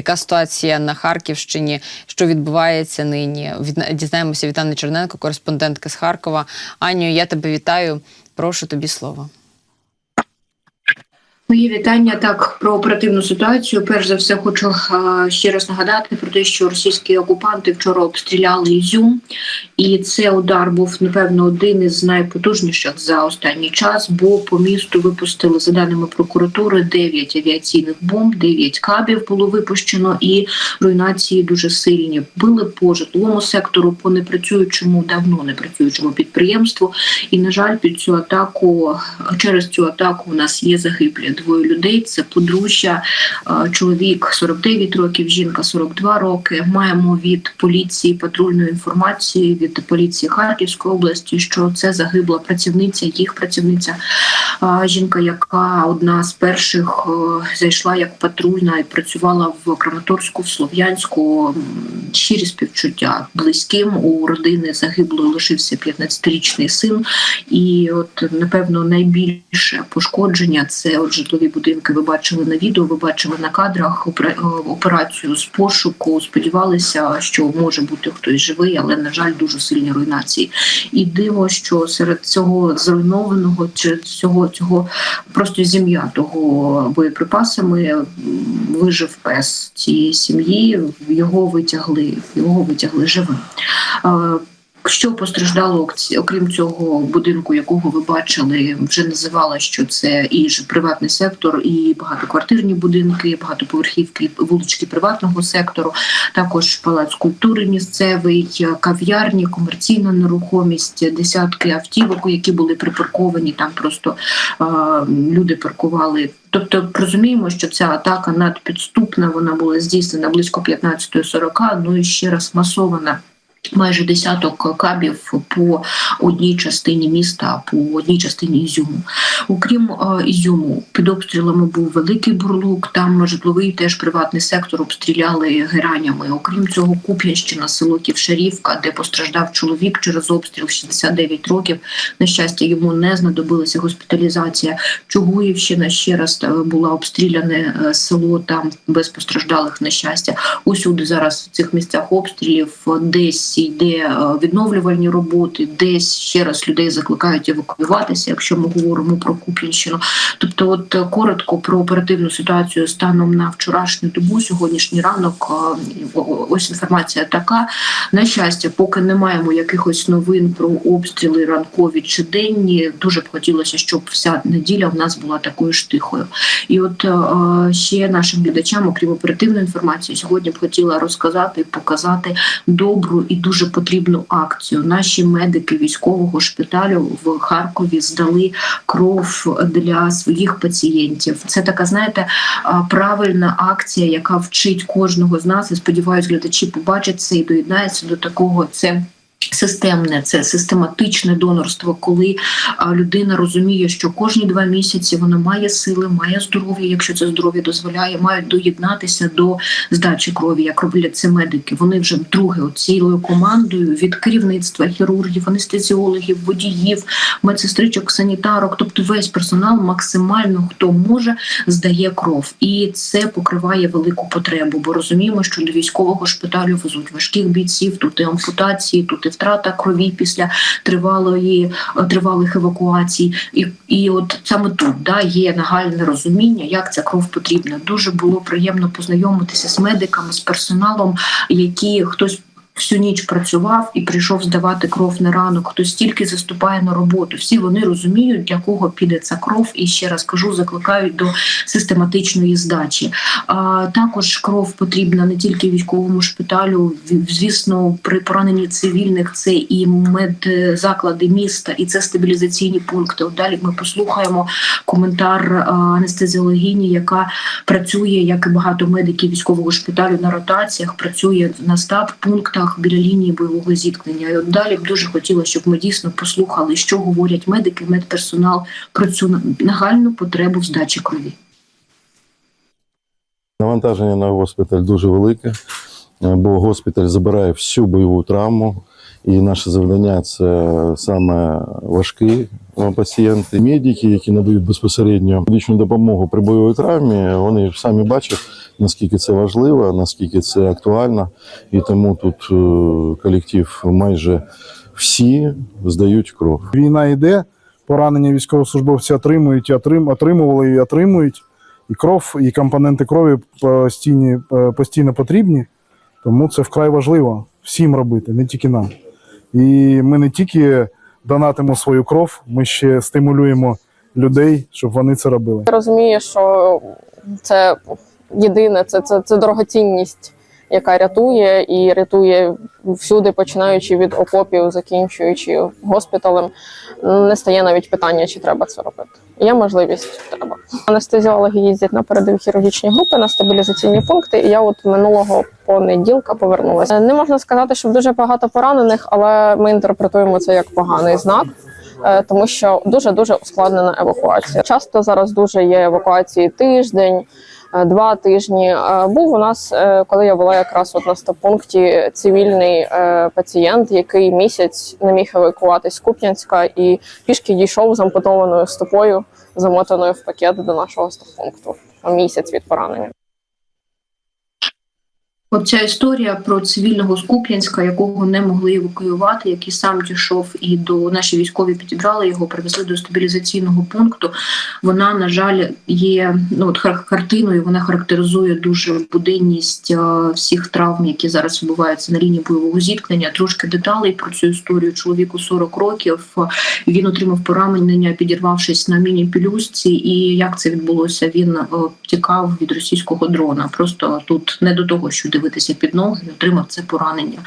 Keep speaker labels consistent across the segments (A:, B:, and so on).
A: яка ситуація на Харківщині, що відбувається нині. Дізнаємося від Анни Черненко, кореспондентки з Харкова. Аню, я тебе вітаю. Прошу тобі слово.
B: Мої вітання так про оперативну ситуацію. Перш за все, хочу е, ще раз нагадати про те, що російські окупанти вчора обстріляли Ізюм, і це удар був напевно один із найпотужніших за останній час. Бо по місту випустили за даними прокуратури 9 авіаційних бомб, 9 кабів було випущено, і руйнації дуже сильні. Били по житловому сектору, по непрацюючому, давно непрацюючому підприємству. І на жаль, під цю атаку через цю атаку у нас є загиблі двоє людей. Це подружжя, е, чоловік 49 років, жінка 42 роки. Маємо від поліції патрульну інформацію від поліції Харківської області, що це загибла працівниця, їх працівниця. Жінка, яка одна з перших е, зайшла як патрульна і працювала в Краматорську, в Слов'янську. Щирі співчуття близьким у родини загиблої лишився 15-річний син. І от напевно найбільше пошкодження це от житлові будинки. Ви бачили на відео, ви бачили на кадрах е, операцію з пошуку. Сподівалися, що може бути хтось живий, але на жаль, дуже сильні руйнації. І диво, що серед цього зруйнованого чи цього цього просто зім'ятого боєприпасами вижив пес цієї сім'ї. Його витягли, його витягли живим. Що постраждало ок- окрім цього будинку, якого ви бачили, вже називала, що це і приватний сектор, і багатоквартирні будинки, багатоповерхівки, вулички приватного сектору, також палац культури місцевий, кав'ярні, комерційна нерухомість, десятки автівок, які були припарковані. Там просто е, люди паркували. Тобто розуміємо, що ця атака надпідступна, вона була здійснена близько 15.40, ну і ще раз масована. Майже десяток кабів по одній частині міста, по одній частині Ізюму. Окрім е, Ізюму, під обстрілами був великий бурлук. Там житловий теж приватний сектор обстріляли геранями. Окрім цього, Куп'янщина, село Ківшарівка, де постраждав чоловік через обстріл 69 років. На щастя, йому не знадобилася госпіталізація. Чугуївщина ще раз е, була обстріляне е, село там без постраждалих на щастя. Усюди зараз в цих місцях обстрілів е, десь йде е, відновлювальні роботи, десь ще раз людей закликають евакуюватися, якщо ми говоримо про Куп'янщину. Тобто, от е, коротко про оперативну ситуацію станом на вчорашню добу, сьогоднішній ранок. е, Ось інформація така. На щастя, поки не маємо якихось новин про обстріли ранкові чи денні. Дуже б хотілося, щоб вся неділя в нас була такою ж тихою. І от ще нашим глядачам, окрім оперативної інформації, сьогодні б хотіла розказати, показати добру і дуже потрібну акцію. Наші медики військового шпиталю в Харкові здали кров для своїх пацієнтів. Це така, знаєте, правильна акція, яка вчить кожного з нас. І сподіваюсь, глядачі побачать це і доєднаються до такого. Це Системне, це систематичне донорство, коли людина розуміє, що кожні два місяці вона має сили, має здоров'я, якщо це здоров'я дозволяє, мають доєднатися до здачі крові, як роблять це медики. Вони вже вдруге цілою командою від керівництва хірургів, анестезіологів, водіїв, медсестричок, санітарок, тобто весь персонал максимально хто може здає кров, і це покриває велику потребу. Бо розуміємо, що до військового шпиталю везуть важких бійців, тут і ампутації, тут і втрата крові після тривалої тривалих евакуацій. І, і от саме тут да є нагальне розуміння, як ця кров потрібна. Дуже було приємно познайомитися з медиками, з персоналом, які хтось. Всю ніч працював і прийшов здавати кров на ранок. Хтось тільки заступає на роботу. Всі вони розуміють, для кого піде ця кров, і ще раз кажу, закликають до систематичної здачі. А також кров потрібна не тільки військовому шпиталю. Звісно, при пораненні цивільних це і медзаклади міста, і це стабілізаційні пункти. Далі ми послухаємо коментар а, анестезіологині, яка працює, як і багато медиків військового шпиталю на ротаціях, працює на стаб пунктах біля лінії бойового зіткнення. І от далі б дуже хотіла, щоб ми дійсно послухали, що говорять медики, медперсонал про цю нагальну потребу в здачі крові.
C: Навантаження на госпіталь дуже велике, бо госпіталь забирає всю бойову травму І наше завдання це саме важкі е, пацієнти, медики, які надають безпосередньо медичну допомогу при бойовій травмі. Вони самі бачать, наскільки це важливо, наскільки це актуально. І тому тут е, колектив майже всі здають кров.
D: Війна йде, поранення військовослужбовці отримують, отримували і отримують. І кров, і компоненти крові постійні, е, постійно потрібні. Тому це вкрай важливо всім робити, не тільки нам. І ми не тільки донатимо свою кров, ми ще стимулюємо людей, щоб вони це робили.
E: Я розумію, що це єдине, це, це, це дорогоцінність, яка рятує і рятує всюди, починаючи від окопів, закінчуючи госпіталем. Не стає навіть питання, чи треба це робити. Є можливість, треба. Анестезіологи їздять на передові хірургічні групи на стабілізаційні пункти. І я от минулого понеділка повернулася. Не можна сказати, що дуже багато поранених, але ми інтерпретуємо це як поганий знак. е, Тому що дуже дуже ускладнена евакуація. Часто зараз дуже є евакуації тиждень, два тижні. Е, Був у нас, е, коли я була якраз от на стопункті, цивільний е, пацієнт, який місяць не міг евакуватись з Куп'янська і пішки дійшов з ампутованою стопою, замотаною в пакет до нашого стопункту. Місяць від поранення.
B: Оця історія про цивільного з Куп'янська, якого не могли евакуювати, який сам дійшов і до наші військові підібрали його, привезли до стабілізаційного пункту. Вона, на жаль, є ну от картиною. Вона характеризує дуже буденність е, всіх травм, які зараз відбуваються на лінії бойового зіткнення. Трошки деталей про цю історію. Чоловіку 40 років. Він отримав поранення, підірвавшись на міні-пілюсці. І як це відбулося? Він е, тікав від російського дрона. Просто тут не до того, що дивитися під ноги, і отримав це поранення.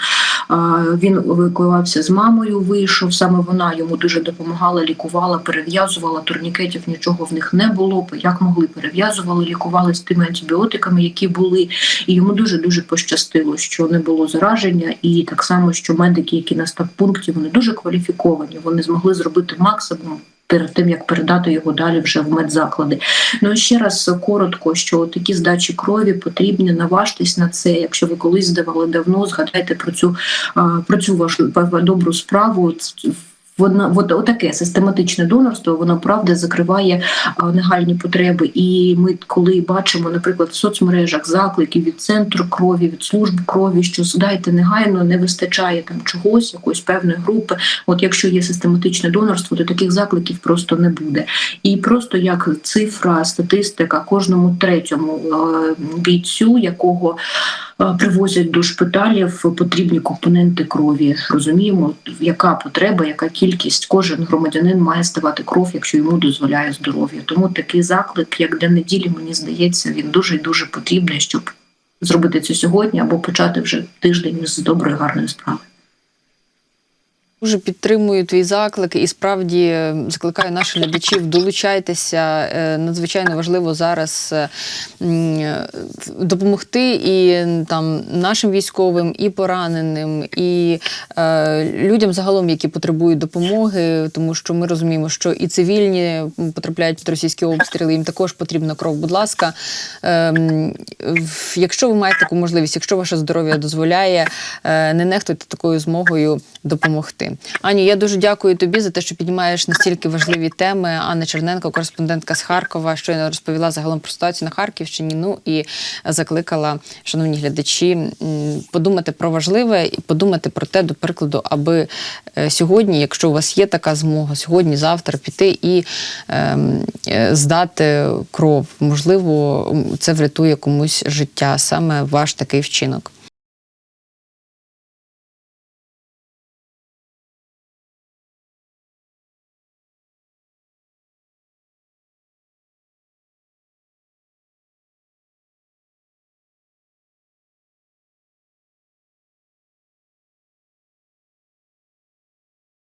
B: Він евакуювався з мамою, вийшов. Саме вона йому дуже допомагала, лікувала, перев'язувала турнікетів. Нічого в них не було. Як могли перев'язували, лікували з тими антибіотиками, які були. І йому дуже дуже пощастило, що не було зараження, і так само, що медики, які на стаб-пункті, вони дуже кваліфіковані. Вони змогли зробити максимум. Перед тим як передати його далі вже в медзаклади. Ну і ще раз коротко, що такі здачі крові потрібні. Наважтесь на це. Якщо ви колись здавали давно, згадайте про цю про цю вашу добру справу. Вона от, отаке систематичне донорство, воно правда закриває нагальні потреби. І ми, коли бачимо, наприклад, в соцмережах заклики від центру крові, від служб крові, що здайте негайно, не вистачає там чогось, якоїсь певної групи. От якщо є систематичне донорство, то таких закликів просто не буде. І просто як цифра, статистика кожному третьому е, бійцю, якого привозять до шпиталів, потрібні компоненти крові. Розуміємо, яка потреба, яка кількість кожен громадянин має здавати кров, якщо йому дозволяє здоров'я. Тому такий заклик, як для неділі, мені здається, він дуже і дуже потрібний, щоб зробити це сьогодні або почати вже тиждень з доброї гарної справи.
A: Дуже підтримую твій заклик і справді е, закликаю наших глядачів долучайтеся. Е, Надзвичайно важливо зараз е, допомогти і там нашим військовим, і пораненим, і е, людям загалом, які потребують допомоги, тому що ми розуміємо, що і цивільні потрапляють під російські обстріли, їм також потрібна кров. Будь ласка, е, якщо ви маєте таку можливість, якщо ваше здоров'я дозволяє, е, не нехтуйте такою змогою допомогти. Аню, я дуже дякую тобі за те, що піднімаєш настільки важливі теми. Анна Черненко, кореспондентка з Харкова, щойно розповіла загалом про ситуацію на Харківщині. Ну і закликала, шановні глядачі, подумати про важливе і подумати про те, до прикладу, аби е, сьогодні, якщо у вас є така змога, сьогодні, завтра піти і ем, е, здати кров. Можливо, це врятує комусь життя, саме ваш такий вчинок.